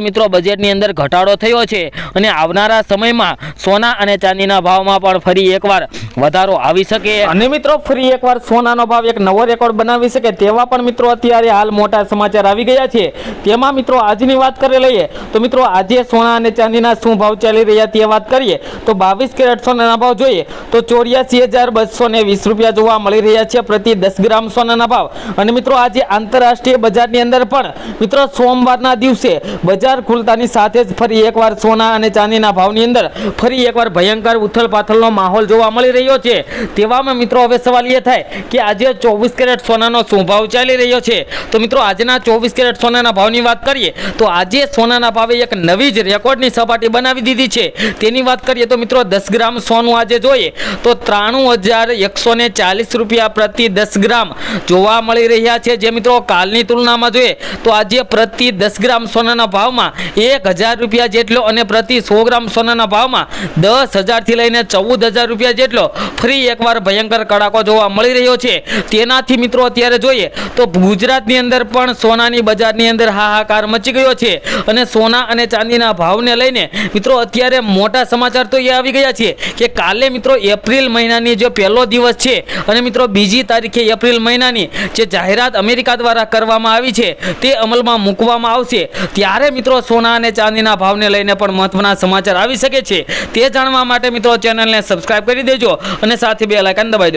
મિત્રો બજેટની અંદર ઘટાડો થયો છે અને આવનારા સમયમાં સોના અને ચાંદીના ભાવમાં પણ ફરી એકવાર વધારો આવી શકે. અને મિત્રો ફરી એકવાર સોનાનો ભાવ એક નવો રેકોર્ડ બનાવી શકે તેવા પણ મિત્રો અત્યારે હાલ મોટા સમાચાર આવી ગયા છે. તેમાં મિત્રો આજની વાત કરી લઈએ તો મિત્રો આજે સોના અને ચાંદીના શું ભાવ ચાલી રહ્યા તે વાત કરીએ તો બાવીસ કેરેટ સોનાના ભાવ જોઈએ તો ચોર્યાસી હજાર બસો ને વીસ રૂપિયા જોવા મળી રહ્યા છે પ્રતિ દસ ગ્રામ સોનાના ભાવ. અને મિત્રો આજે આંતરરાષ્ટ્રીય બજારની અંદર પણ મિત્રો સોમવારના દિવસે બજાર ખુલતાની સાથે જ ફરી એકવાર સોના અને ચાંદીના ભાવની અંદર ફરી એકવાર ભયંકર ઉથલપાથલનો માહોલ જોવા મળી રહ્યો છે. તેવામાં મિત્રો હવે સવાલ એ થાય કે આજે ચોવીસ કેરેટ સોનાનો શું ભાવ ચાલી રહ્યો છે? તો મિત્રો આજના ચોવીસ કેરેટ સોનાના ભાવની વાત કરીએ તો આજે સોનાના ભાવે એક નવી જ રેકોર્ડની સપાટી બનાવી દીધી છે. તેની વાત કરીએ તો મિત્રો દસ ગ્રામ સોનું આજે જોઈએ તો ત્રાણું હજાર એકસો ને ચાલીસ રૂપિયા પ્રતિ દસ ગ્રામ જોવા મળી રહ્યા છે. જે મિત્રો કાલની તુલનામાં જોઈએ તો આજે પ્રતિ દસ ગ્રામ સોનાના ભાવમાં એક હજાર રૂપિયા જેટલો અને પ્રતિ સો ગ્રામ સોનાના ભાવમાં દસ હજારથી લઈને ચૌદ હજાર રૂપિયા જેટલો ફરી એકવાર ભયંકર કડાકો જોવા મળી રહ્યો છે. તેનાથી મિત્રો અત્યારે જોઈએ તો ગુજરાતની અંદર પણ સોનાની બજારની અંદર હાહાકાર મચી ગયો છે અને સોના અને ચાંદીના ભાવને લઈને મિત્રો અત્યારે મોટા સમાચાર તો એ આવી ગયા છે કે કાલે મિત્રો એપ્રિલ મહિનાની જે પહેલો દિવસ છે અને મિત્રો બીજી તારીખે એપ્રિલ મહિનાની જે જાહેરાત અમેરિકા દ્વારા કરવામાં આવી છે તે અમલમાં મૂકવામાં આવશે. ત્યારે મિત્રો, સોના અને ચાંદીના ભાવને લઈને પણ મહત્વના સમાચાર આવી શકે છે. તે જાણવા માટે મિત્રો, ચેનલને સબસ્ક્રાઈબ કરી દેજો અને સાથે બે લાઇકન દબાવી